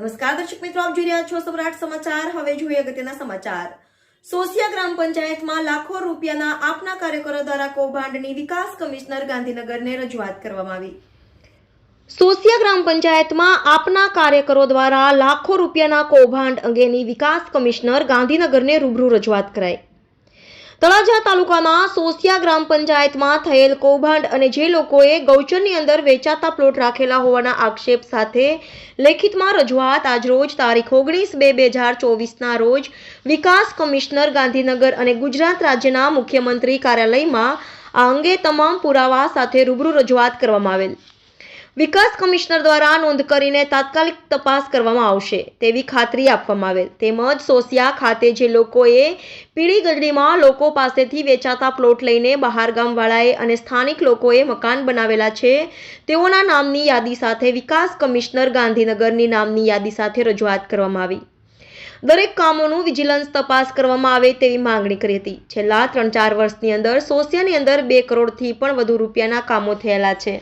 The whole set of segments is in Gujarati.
નમસ્કાર, દર્શક મિત્રો, આપ જોઈ રહ્યા છો સમ્રાટ સમાચાર. હવે જોઈએ અગત્યના સમાચાર. સોસિયા ગ્રામ પંચાયતમાં લાખો રૂપિયાના આપના કાર્યકરો દ્વારા કૌભાંડની વિકાસ કમિશનર ગાંધીનગરને રજૂઆત કરવામાં આવી. સોસિયા ગ્રામ પંચાયતમાં આપના કાર્યકરો દ્વારા લાખો રૂપિયાના કૌભાંડ અંગેની વિકાસ કમિશનર ગાંધીનગરને રૂબરૂ રજૂઆત કરાઈ. તળાજા તાલુકાના સોસિયા ગ્રામ પંચાયતમાં થયેલ કૌભાંડ અને જે લોકોએ ગૌચરની અંદર વેચાતા પ્લોટ રાખેલા હોવાના આક્ષેપ સાથે લેખિતમાં રજૂઆત આજરોજ તારીખ ઓગણીસ બે બે હજાર ચોવીસના રોજ વિકાસ કમિશનર ગાંધીનગર અને ગુજરાત રાજ્યના મુખ્યમંત્રી કાર્યાલયમાં આ અંગે તમામ પુરાવા સાથે રૂબરૂ રજૂઆત કરવામાં આવેલ. વિકાસ કમિશનર દ્વારા નોંધ કરીને તાત્કાલિક તપાસ કરવામાં આવશે તેવી ખાતરી આપવામાં આવેલ. તેમજ સોસિયા ખાતે જે લોકોએ પીળી ગઢડીમાં લોકો પાસેથી વેચાતા પ્લોટ લઈને બહારગામવાળાએ અને સ્થાનિક લોકોએ મકાન બનાવેલા છે, તેઓના નામની યાદી સાથે વિકાસ કમિશનર ગાંધીનગરની નામની યાદી સાથે રજૂઆત કરવામાં આવી. દરેક કામોનું વિજિલન્સ તપાસ કરવામાં આવે તેવી માંગણી કરી હતી. છેલ્લા ત્રણ ચાર વર્ષની અંદર સોસિયાની અંદર બે કરોડથી પણ વધુ રૂપિયાના કામો થયેલા છે.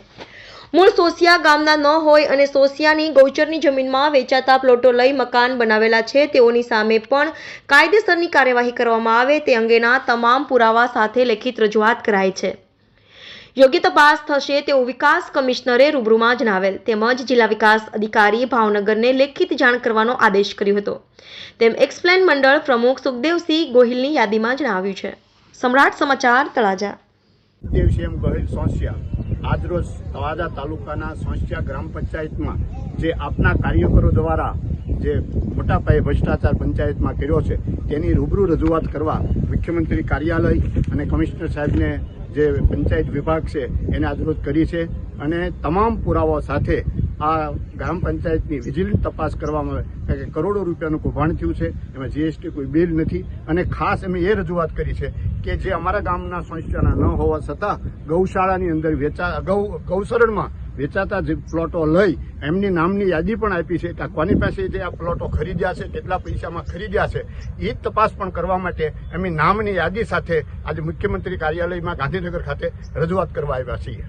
મૂળ સોસિયા ગામના ન હોય અને સોસિયાની ગૌચરની જમીનમાં વેચાતા પ્લોટો લઈ મકાન બનાવેલા છે. તેઓની સામે પણ કાયદેસરની કાર્યવાહી કરવામાં આવે તે અંગેના તમામ પુરાવા સાથે લેખિત રજૂઆત કરાઈ છે. યોગ્ય તપાસ થશે તેવું વિકાસ કમિશનરે રૂબરૂમાં જણાવેલ. તેમજ જિલ્લા વિકાસ અધિકારી ભાવનગરને લેખિત જાણ કરવાનો આદેશ કર્યો હતો. તેમ એક્સપ્લેન મંડળ પ્રમુખ સુખદેવસિંહ ગોહિલની યાદીમાં જણાવ્યું છે. સમ્રાટ સમાચાર તળાજા. સોંસિયા. આજરોજ તળાજા તાલુકાના સોંસિયા ગ્રામ પંચાયતમાં જે આપના કાર્યકરો દ્વારા જે મોટા પાયે ભ્રષ્ટાચાર પંચાયતમાં કર્યો છે, તેની રૂબરૂ રજૂઆત કરવા મુખ્યમંત્રી કાર્યાલય અને કમિશનર સાહેબને જે પંચાયત વિભાગ છે, એને આજરોજ કરી છે અને તમામ પુરાવાઓ સાથે આ ગ્રામ પંચાયતની વિજિલન્સ તપાસ કરવામાં આવે. કે કરોડો રૂપિયાનું કૌભાંડ થયું છે, એમાં જીએસટી કોઈ બિલ નથી અને ખાસ અમે એ રજૂઆત કરી છે કે જે અમારા ગામના સંસ્થાના ન હોવા છતાં ગૌશાળાની અંદર વેચા, ગૌ ગૌસરણમાં વેચાતા જે પ્લોટો લઈ એમની નામની યાદી પણ આપી છે કે કોની પાસે જે આ પ્લોટો ખરીદ્યા છે, કેટલા પૈસામાં ખરીદ્યા છે એ તપાસ પણ કરવા માટે એમની નામની યાદી સાથે આજે મુખ્યમંત્રી કાર્યાલયમાં ગાંધીનગર ખાતે રજૂઆત કરવા આવ્યા છીએ.